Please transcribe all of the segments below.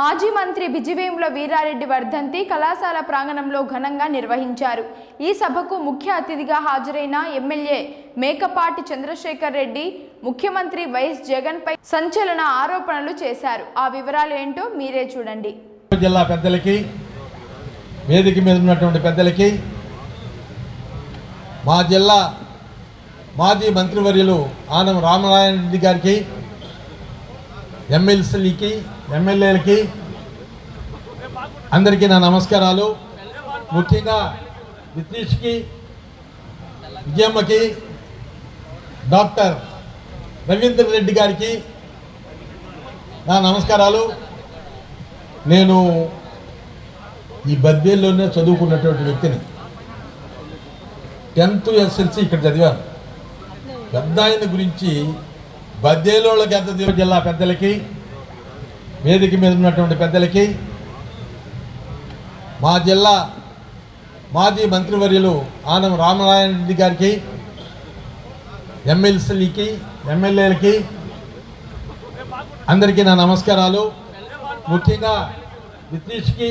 మాజీ మంత్రి బిజివేముల వీరారెడ్డి వర్ధంతి కళాశాల ప్రాంగణంలో ఘనంగా నిర్వహించారు. ఈ సభకు ముఖ్య అతిథిగా హాజరైన ఎమ్మెల్యే మేకపాటి చంద్రశేఖర్ రెడ్డి ముఖ్యమంత్రి వైఎస్ జగన్పై సంచలన ఆరోపణలు చేశారు. ఆ వివరాలు ఏంటో మీరే చూడండి. జిల్లా పెద్దలకి వేదిక మీద ఉన్నటువంటి పెద్దలకి మా జిల్లా మాజీ మంత్రివర్యులు ఆనం రామనారాయణ రెడ్డి గారికి ఎమ్మెల్సీకి ఎమ్మెల్యేలకి అందరికీ నా నమస్కారాలు. ముఖ్యంగా నితీష్కి విజయమ్మకి డాక్టర్ రవీంద్ర రెడ్డి గారికి నా నమస్కారాలు. నేను ఈ బద్వేల్లోనే చదువుకున్నటువంటి వ్యక్తిని. టెన్త్ ఎస్ఎల్సి ఇక్కడ చదివాను. పెద్ద ఆయన గురించి బద్దేలోళ్ళకి ఎంత జిల్లా పెద్దలకి. వేదిక మీద ఉన్నటువంటి పెద్దలకి మా జిల్లా మాజీ మంత్రివర్యులు ఆనం రామనారాయణ రెడ్డి గారికి ఎమ్మెల్సీలకి ఎమ్మెల్యేలకి అందరికీ నా నమస్కారాలు. ముఖ్యంగా నితీష్కి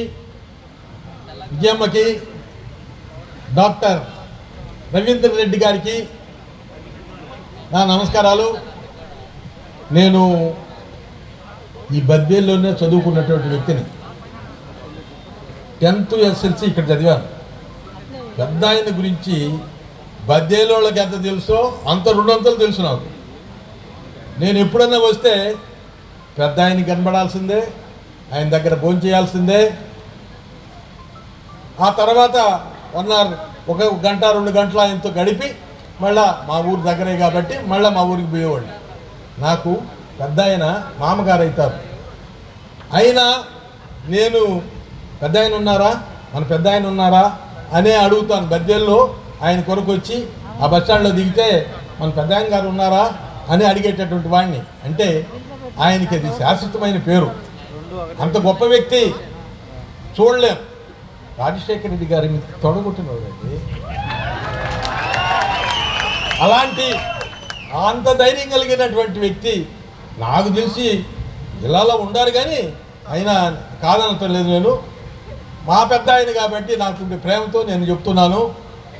విజయమ్మకి డాక్టర్ రవీంద్ర రెడ్డి గారికి నా నమస్కారాలు. నేను ఈ బద్వేల్లోనే చదువుకున్నటువంటి వ్యక్తిని. టెన్త్ ఎస్ఎల్సి ఇక్కడ చదివాను. పెద్ద ఆయన గురించి బద్దేలోళ్ళకి ఎంత తెలుసో అంత రెండొంతలు తెలుసు నాకు. నేను ఎప్పుడన్నా వస్తే పెద్ద ఆయన కనబడాల్సిందే ఆయన దగ్గర భోజనం చేయాల్సిందే. ఆ తర్వాత వన్ అవర్ ఒక గంట రెండు గంటలు ఆయనతో గడిపి మళ్ళా మా ఊరు దగ్గరే కాబట్టి మళ్ళీ మా ఊరికి పోయేవాడిని. నాకు పెద్ద ఆయన మామగారు అవుతారు అయినా నేను పెద్ద ఆయన ఉన్నారా మన పెద్ద ఆయన ఉన్నారా అనే అడుగుతాను గద్దెల్లో ఆయన కొరకు వచ్చి ఆ బస్ స్టాండ్లో దిగితే మన పెద్ద ఆయన గారు ఉన్నారా అని అడిగేటటువంటి వాడిని అంటే ఆయనకి అది శాశ్వతమైన పేరు. అంత గొప్ప వ్యక్తి చూడలేం. రాజశేఖర రెడ్డి గారి మీద తొడగొట్టినవాడండి అలాంటి అంత ధైర్యం కలిగినటువంటి వ్యక్తి నాకు తెలిసి జిల్లాలో ఉండారు కానీ అయినా కాదనటం లేదు నేను. మా పెద్ద ఆయన కాబట్టి నాకు ప్రేమతో నేను చెప్తున్నాను.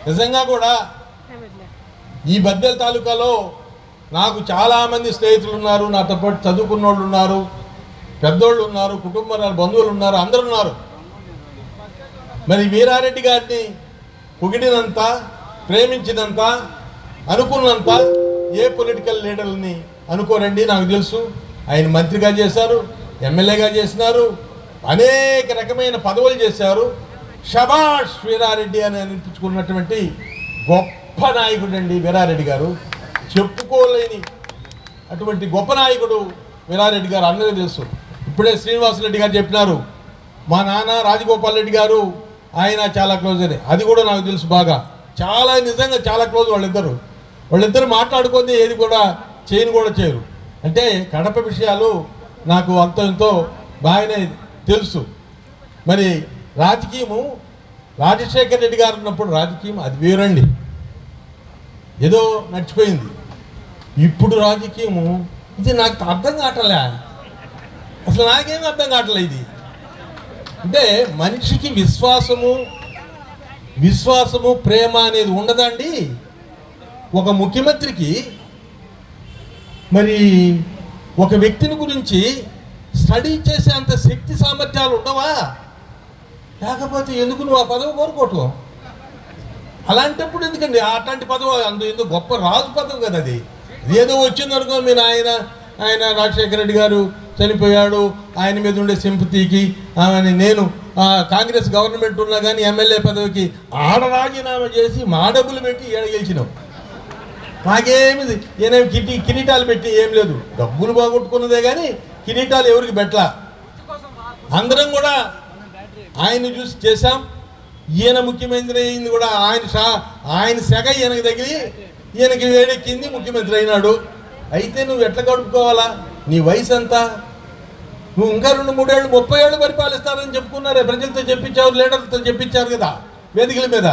నిజంగా కూడా ఈ బద్దెల తాలూకాలో నాకు చాలామంది స్నేహితులు ఉన్నారు నాతో పాటు చదువుకున్న వాళ్ళు ఉన్నారు పెద్దోళ్ళు ఉన్నారు కుటుంబ బంధువులు ఉన్నారు అందరు ఉన్నారు. మరి వీరారెడ్డి గారిని పొగిడినంత ప్రేమించినంత అనుకున్నంత ఏ పొలిటికల్ లీడర్ని అనుకోరండి నాకు తెలుసు. ఆయన మంత్రిగా చేశారు ఎమ్మెల్యేగా చేసినారు అనేక రకమైన పదవులు చేశారు. షబాష్ వీరారెడ్డి అని అనిపించుకున్నటువంటి గొప్ప నాయకుడు అండి వీరారెడ్డి గారు. చెప్పుకోలేని అటువంటి గొప్ప నాయకుడు వీరారెడ్డి గారు అందరికీ తెలుసు. ఇప్పుడే శ్రీనివాసరెడ్డి గారు చెప్పినారు మా నాన్న రాజగోపాల్ రెడ్డి గారు ఆయన చాలా క్లోజ్ అని. అది కూడా నాకు తెలుసు బాగా. చాలా నిజంగా చాలా క్లోజ్ వాళ్ళిద్దరు. వాళ్ళిద్దరు మాట్లాడుకుంది ఏది కూడా చేయను కూడా చేయరు. అంటే కడప విషయాలు నాకు అంత ఎంతో బాగానే తెలుసు. మరి రాజకీయము రాజశేఖర్ రెడ్డి గారు ఉన్నప్పుడు రాజకీయం అది వేరండి. ఏదో నడిచిపోయింది. ఇప్పుడు రాజకీయము ఇది నాకు అర్థం కావట్లే. అసలు నాకేం అర్థం కావట్లే ఇది. అంటే మనిషికి విశ్వాసము విశ్వాసము ప్రేమ అనేది ఉండదండి. ఒక ముఖ్యమంత్రికి మరి ఒక వ్యక్తిని గురించి స్టడీ చేసే అంత శక్తి సామర్థ్యాలు ఉండవా? లేకపోతే ఎందుకు నువ్వు ఆ పదవి కోరుకోవటం అలాంటప్పుడు ఎందుకండి అట్లాంటి పదవి అందు ఎందుకు గొప్ప రాజు పదవి కదా అది? ఏదో వచ్చిందనుకో మీ నాయన ఆయన రాజశేఖర రెడ్డి గారు చనిపోయాడు ఆయన మీద ఉండే సింపతికి అని నేను కాంగ్రెస్ గవర్నమెంట్ ఉన్నా కానీ ఎమ్మెల్యే పదవికి ఆడ రాజీనామా చేసి మా డబ్బులు పెట్టి ఏడ గెలిచినాం. మాకేమి ఈయన కిటి కిరీటాలు పెట్టి ఏం లేదు. డబ్బులు బాగొట్టుకున్నదే కానీ కిరీటాలు ఎవరికి పెట్టలా? అందరం కూడా ఆయన్ని చూసి చేశాం. ఈయన ముఖ్యమంత్రి అయింది కూడా ఆయన షా ఆయన సెగ ఈయనకి తగిలి ఈయనకి వేడెక్కింది ముఖ్యమంత్రి అయినాడు. అయితే నువ్వు ఎట్లా గడుపుకోవాలా? నీ వయసు ఎంత నువ్వు ఇంకా రెండు మూడేళ్ళు ముప్పై ఏళ్ళు పరిపాలిస్తారని చెప్పుకున్నారే. ప్రజలతో చెప్పించావు లీడర్లతో చెప్పించారు కదా వేదికల మీద.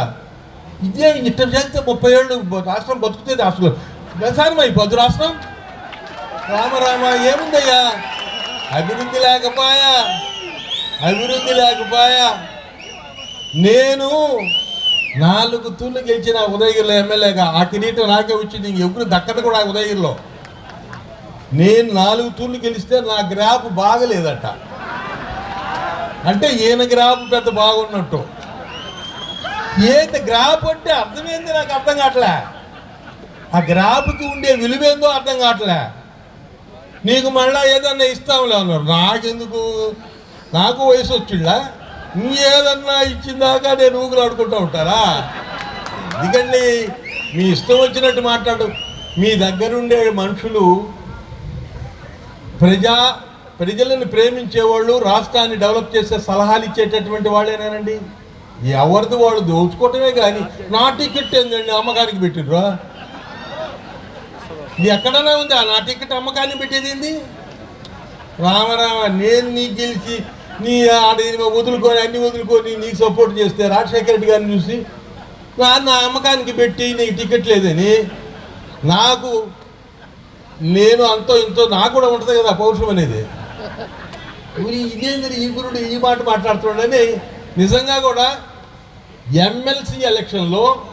ఇదే ఇట్ట చేస్తే ముప్పై ఏళ్ళు రాష్ట్రం బతుకుతుంది అసలు. వ్యవసాయం అయిపోద్దు రాష్ట్రం? రామరామ ఏముందయ్యా? అభివృద్ధి లేకపోయా? అభివృద్ధి లేకపోయా? నేను నాలుగు తూర్లు గెలిచిన ఉదయగిరిలో ఎమ్మెల్యేగా ఆ కిరీటం నాకే వచ్చింది ఎవరు దక్కదు కూడా ఆ ఉదయగిరిలో. నేను నాలుగు తూర్లు గెలిస్తే నా గ్రాఫ్ బాగలేదట. అంటే ఈయన గ్రాఫ్ పెద్ద బాగున్నట్టు. ఏంటి గ్రాఫ్ అంటే అర్థమైంది నాకు అర్థం కావట్లే. ఆ గ్రాఫ్కి ఉండే విలువేందో అర్థం కావట్లే. నీకు మళ్ళా ఏదన్నా ఇస్తాంలే అన్నారు. నాకెందుకు? నాకు వయసు వచ్చిందా? నువ్వేదన్నా ఇచ్చిందాక నేను ఊగులు ఆడుకుంటూ ఉంటారా? ఎందుకండి? మీ ఇష్టం వచ్చినట్టు మాట్లాడు. మీ దగ్గరుండే మనుషులు ప్రజా ప్రజలను ప్రేమించేవాళ్ళు రాష్ట్రాన్ని డెవలప్ చేసే సలహాలు ఇచ్చేటటువంటి వాళ్ళేనానండి ఎవరిది వాళ్ళు దోచుకోవటమే కానీ నా టికెట్ ఏందండి? అమ్మకానికి పెట్టిండ్రు? ఇది ఎక్కడైనా ఉంది? ఆ నా టికెట్ అమ్మకాన్ని పెట్టేది ఏంది? రామరామ నేను నీకు గెలిచి నీ ఆడ వదులుకొని అన్ని వదులుకొని నీకు సపోర్ట్ చేస్తే రాజశేఖర రెడ్డి గారిని చూసి నా నా అమ్మకానికి పెట్టి నీకు టికెట్ లేదని నాకు నేను అంతో ఇంతో నాకు కూడా ఉంటుంది కదా పౌరుషం అనేది. ఇదేంది ఈ గురుడు ఈ మాట మాట్లాడుతున్నాడని నిజంగా కూడా ఎమ్మెల్సీ ఎలక్షన్లో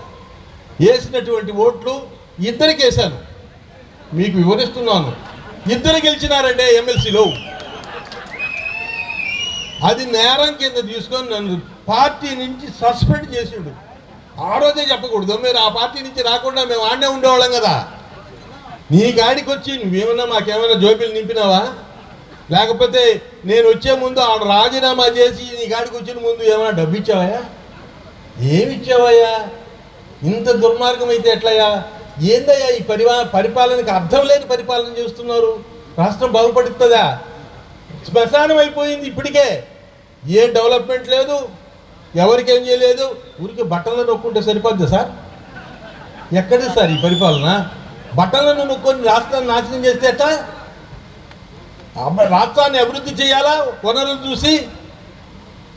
వేసినటువంటి ఓట్లు ఇద్దరికి వేశాను. మీకు వివరిస్తున్నాను. ఇద్దరు గెలిచినారంటే ఎమ్మెల్సీలో. అది నేరం కింద తీసుకొని నన్ను పార్టీ నుంచి సస్పెండ్ చేసిండు. ఆ రోజే చెప్పకూడదు. మీరు ఆ పార్టీ నుంచి రాకుండా మేము ఆడనే ఉండేవాళ్ళం కదా. నీ గాడికి వచ్చి నువ్వేమన్నా మాకేమైనా జోబీలు నింపినావా? లేకపోతే నేను వచ్చే ముందు ఆడ రాజీనామా చేసి నీ కాడికి వచ్చిన ముందు ఏమైనా డబ్బు ఇచ్చావయ్యా? ఏమి ఇచ్చావయ్యా? ఇంత దుర్మార్గం అయితే ఎట్లయ్యా? ఏందయ్యా ఈ పరివా పరిపాలనకి అర్థం లేని పరిపాలన చేస్తున్నారు? రాష్ట్రం బాగుపడుతుందా? శ్మశానం అయిపోయింది ఇప్పటికే. ఏ డెవలప్మెంట్ లేదు ఎవరికేం చేయలేదు? ఊరికి బట్టలను నొక్కుంటే సరిపోద్ది సార్? ఎక్కడ సార్ ఈ పరిపాలన? బట్టలను నొక్కొని రాష్ట్రాన్ని నాశనం చేస్తే ఎట్లా? రాష్ట్రాన్ని అభివృద్ధి చేయాలా? వనరులు చూసి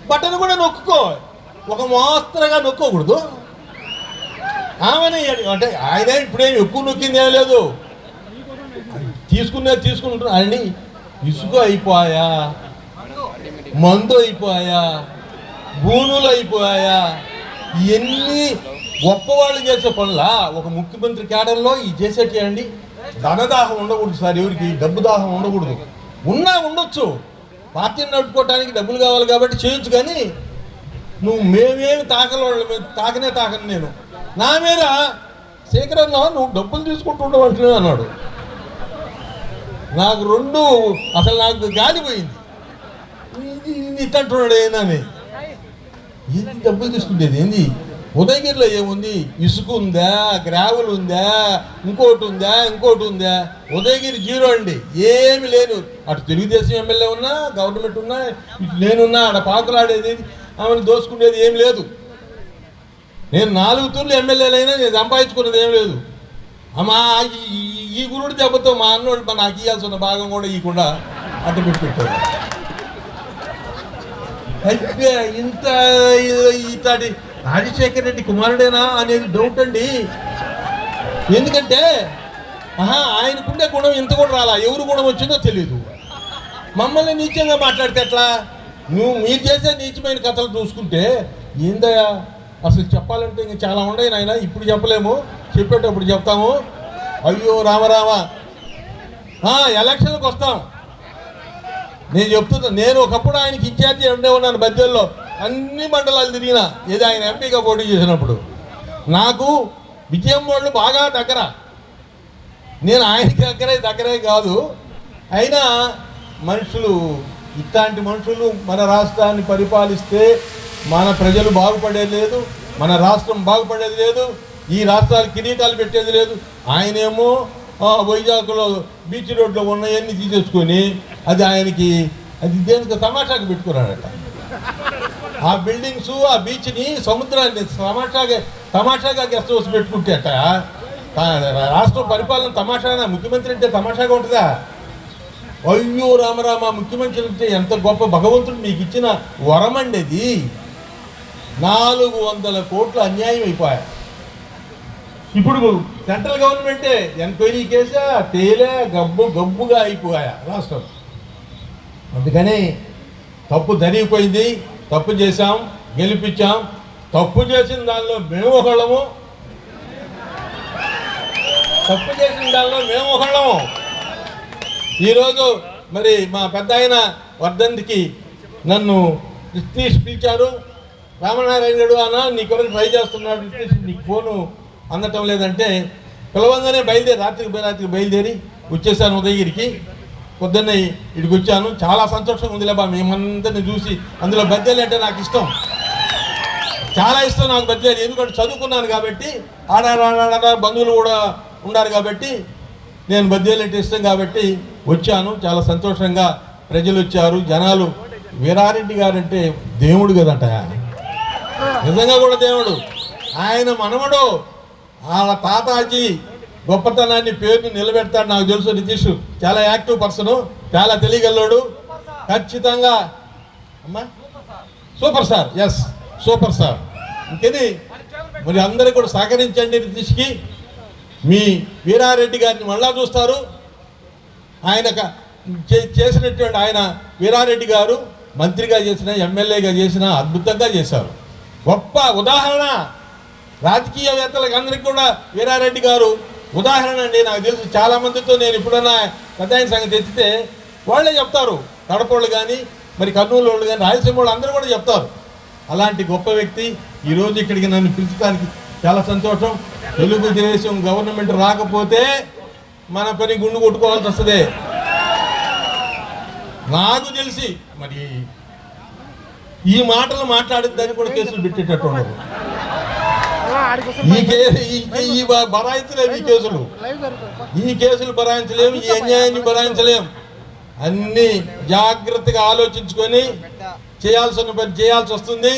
బట్టలు కూడా నొక్కుకో. ఒక మోస్తరుగా నొక్కోకూడదు. ఆమెనే అంటే ఆయన ఇప్పుడేం ఎక్కువ నొక్కింది ఏం లేదు. తీసుకునే తీసుకుంటున్నా ఆయన ఇసుక అయిపోయా మందు అయిపోయా భూములు అయిపోయా. ఇవన్నీ గొప్పవాళ్ళు చేసే పనులా? ఒక ముఖ్యమంత్రి కేడర్లో ఈ చేసేటండి ధనదాహం ఉండకూడదు సార్ ఎవరికి డబ్బు దాహం ఉండకూడదు. ఉన్నా ఉండొచ్చు. పార్టీని నడుపుకోవడానికి డబ్బులు కావాలి కాబట్టి చేయొచ్చు కానీ నువ్వు మేమేమి తాకల తాకనే తాకను నేను. నా మీద శేఖరన్న నువ్వు డబ్బులు తీసుకుంటుండవు అంటున్నావు అన్నాడు. నాకు రెండు అసలు నాకు గాలిపోయింది ఇది ఇది ఇట్టంటున్నాడు ఏందని ఏంది డబ్బులు తీసుకుంటేది? ఏంది? ఉదయగిరిలో ఏముంది? ఇసుక ఉందా? గ్రావెల్ ఉందా? ఇంకోటి ఉందా? ఇంకోటి ఉందా? ఉదయగిరి జీరో అండి. ఏమి లేను అటు తెలుగుదేశం ఎమ్మెల్యే ఉన్నా గవర్నమెంట్ ఉన్నా నేనున్నా ఆడ పాకులాడేది ఆమెను దోసుకునేది ఏం లేదు. నేను నాలుగు తూర్లు ఎమ్మెల్యేలైనా నేను సంపాదించుకున్నది ఏం లేదు. అమ్మా ఈ- ఈ- దెబ్బతో మా అన్నోడు నాకు ఇవ్వాల్సిన భాగం కూడా ఇవ్వకుండా అడ్డు పెట్టి పెట్టాడు అయితే ఇంత ఇతడి రాజశేఖర్ రెడ్డి కుమారుడేనా అనేది డౌట్ అండి. ఎందుకంటే ఆహా ఆయనకుండే గుణం ఇంత కూడా రాలా ఎవరు గుణం వచ్చిందో తెలియదు మమ్మల్ని నీచంగా మాట్లాడితే ఎట్లా? నువ్వు మీరు చేసే నీచమైన కథలు చూసుకుంటే ఏందయ్యా? అసలు చెప్పాలంటే ఇంకా చాలా ఉన్నాయి నాయన ఇప్పుడు చెప్పలేము. చెప్పేటప్పుడు చెప్తాము. అయ్యో రామరామ ఎలక్షన్లకు వస్తాం. నేను చెప్తున్నా నేను ఒకప్పుడు ఆయనకి ఇన్ఛార్జి ఉండే ఉన్నాను బద్దెల్లో అన్ని మండలాలు తిరిగిన ఏది ఆయన ఎంపీగా పోటీ చేసినప్పుడు. నాకు విజయం వాళ్ళు బాగా దగ్గర. నేను ఆయనకి దగ్గరే దగ్గరే కాదు. అయినా మనుషులు ఇట్లాంటి మనుషులు మన రాష్ట్రాన్ని పరిపాలిస్తే మన ప్రజలు బాగుపడేది లేదు మన రాష్ట్రం బాగుపడేది లేదు ఈ రాష్ట్రాలు కిరీటాలు పెట్టేది లేదు. ఆయనేమో వైజాగ్లో బీచ్ రోడ్లో ఉన్నవన్నీ తీసేసుకొని అది ఆయనకి అది దేనికి తమాషాకు పెట్టుకున్నాడట. ఆ బిల్డింగ్స్ ఆ బీచ్ని సముద్రాన్ని తమాషాగా తమాషాగా గెస్ట్ హౌస్ పెట్టుకుంటేట రాష్ట్ర పరిపాలన తమాషాగా ముఖ్యమంత్రి అంటే తమాషాగా ఉంటుందా? అయ్యో రామరామ ముఖ్యమంత్రి అంటే ఎంత గొప్ప భగవంతుడు మీకు ఇచ్చిన వరమండి అది. నాలుగు వందల కోట్లు అన్యాయం అయిపోయా ఇప్పుడు సెంట్రల్ గవర్నమెంటే ఎంక్వైరీ కేసా తేలే గబ్బు గబ్బుగా అయిపోయా రాష్ట్రం. అందుకని తప్పు జరిగిపోయింది. తప్పు చేశాం గెలిపించాం. తప్పు చేసిన దానిలో మేము ఒకళ్ళము. తప్పు చేసిన దానిలో మేము ఒకళ్ళము. ఈరోజు మరి మా పెద్ద ఆయన వర్ధంతికి నన్ను నితీష్ పిలిచారు. రామనారాయణ గారు అన్న నీ కొరకు ట్రై చేస్తున్నాడు నితీష్ నీకు ఫోను అందటం లేదంటే పిలవంగానే బయలుదేరి రాత్రికి రాత్రికి బయలుదేరి వచ్చేసాను ఉదయగిరికి. పొద్దున్నే ఇక్కడికి వచ్చాను చాలా సంతోషంగా ఉందిలే బా మేమందరిని చూసి. అందులో బద్దెలు అంటే నాకు ఇష్టం. చాలా ఇష్టం నాకు బద్దెలు ఎందుకంటే చదువుకున్నాను కాబట్టి ఆడాడ బంధువులు కూడా ఉన్నారు కాబట్టి నేను బద్దెలు అంటే ఇష్టం కాబట్టి వచ్చాను. చాలా సంతోషంగా ప్రజలు వచ్చారు. జనాలు వీరారెడ్డి గారంటే దేవుడు కదంట. నిజంగా కూడా దేవుడు. ఆయన మనవడు. వాళ్ళ తాతాజీ గొప్పతనాన్ని పేరుని నిలబెడతాడు నాకు తెలుసు నితీష్. చాలా యాక్టివ్ పర్సన్ చాలా తెలియగలడు ఖచ్చితంగా. అమ్మా. Super sir yes super sir. ఇంకేది? మరి అందరూ కూడా సహకరించండి నితీష్కి. మీ వీరారెడ్డి గారిని మళ్ళా చూస్తారు. ఆయన చేసినటువంటి ఆయన వీరారెడ్డి గారు మంత్రిగా చేసిన ఎమ్మెల్యేగా చేసిన అద్భుతంగా చేశారు. గొప్ప ఉదాహరణ. రాజకీయవేత్తలకు అందరికీ కూడా వీరారెడ్డి గారు ఉదాహరణ అండి నాకు తెలుసు చాలా మందితో నేను ఇప్పుడన్నా పెద్ద ఆయన సంగతి ఎత్తితే వాళ్ళే చెప్తారు. కడపోళ్ళు కానీ మరి కర్నూలు వాళ్ళు కానీ రాయలసీమ వాళ్ళు అందరూ కూడా చెప్తారు. అలాంటి గొప్ప వ్యక్తి ఈరోజు ఇక్కడికి నన్ను పిలుచడానికి చాలా సంతోషం. తెలుగుదేశం గవర్నమెంట్ రాకపోతే మన పని గుండు కొట్టుకోవాల్సి వస్తుంది. నాకు తెలిసి మరి ఈ మాటలు మాట్లాడిద్దని కూడా కేసులు పెట్టేటట్టు ఉండదు ఈ కేసు ఈ- కేసులు. ఈ కేసులు బరాయించలేము ఈ అన్యాయాన్ని బరాయించలేం అన్ని జాగ్రత్తగా ఆలోచించుకొని చేయాల్సిన పని చేయాల్సి వస్తుంది.